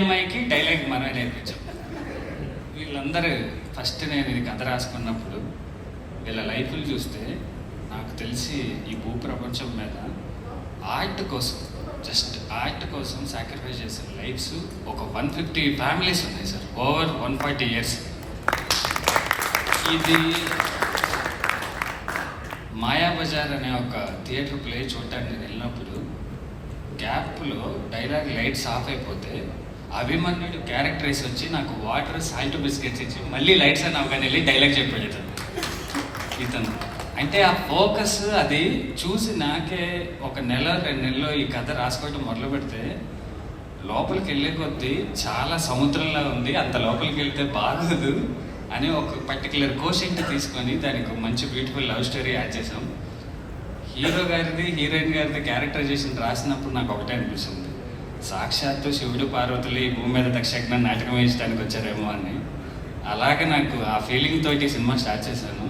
అమ్మాయికి డైలాగ్ మనమే నేర్పించాం. వీళ్ళందరూ ఫస్ట్ నేను ఇది కథ రాసుకున్నప్పుడు వీళ్ళ లైఫ్లు చూస్తే నాకు తెలిసి ఈ భూ ప్రపంచం మీద ఆర్ట్ కోసం జస్ట్ ఆర్ట్ కోసం సాక్రిఫైస్ చేసిన లైఫ్స్ ఒక వన్ ఫిఫ్టీ ఫ్యామిలీస్ ఉన్నాయి sir. Over one forty years. ఇది మాయాబజార్ అనే ఒక థియేటర్ ప్లే చూడటానికి నేను వెళ్ళినప్పుడు గ్యాప్లో డైలాగ్ లైట్స్ ఆఫ్ అయిపోతే అభిమన్యుడు క్యారెక్టరైజ్ వచ్చి నాకు వాటర్ సాల్ట్ బిస్కెట్స్ ఇచ్చి మళ్ళీ లైట్స్ అని అవగానే వెళ్ళి డైలాగ్ చెప్పాడు ఇతను. ఇతను అంటే ఆ ఫోకస్ అది చూసి నాకే ఒక నెల రెండు నెలలో ఈ కథ రాసుకోవటం మొదలు పెడితే లోపలికి వెళ్ళే కొద్దీ చాలా సముద్రంలా ఉంది అంత లోపలికి వెళ్తే బాగోదు అని ఒక పర్టికులర్ కోషెంట్ తీసుకొని దానికి మంచి బ్యూటిఫుల్ లవ్ స్టోరీ యాడ్ చేసాం హీరో గారిది హీరోయిన్ గారిది క్యారెక్టరైజేషన్ రాసినప్పుడు నాకు ఒకటే అనిపిస్తుంది. సాక్షాత్తు శివుడు పార్వతులు ఈ భూమి మీద దక్షజ్ఞ నాటకం వేయించడానికి వచ్చారేమో అని. అలాగే నాకు ఆ ఫీలింగ్ తోటి సినిమా స్టార్ట్ చేశాను.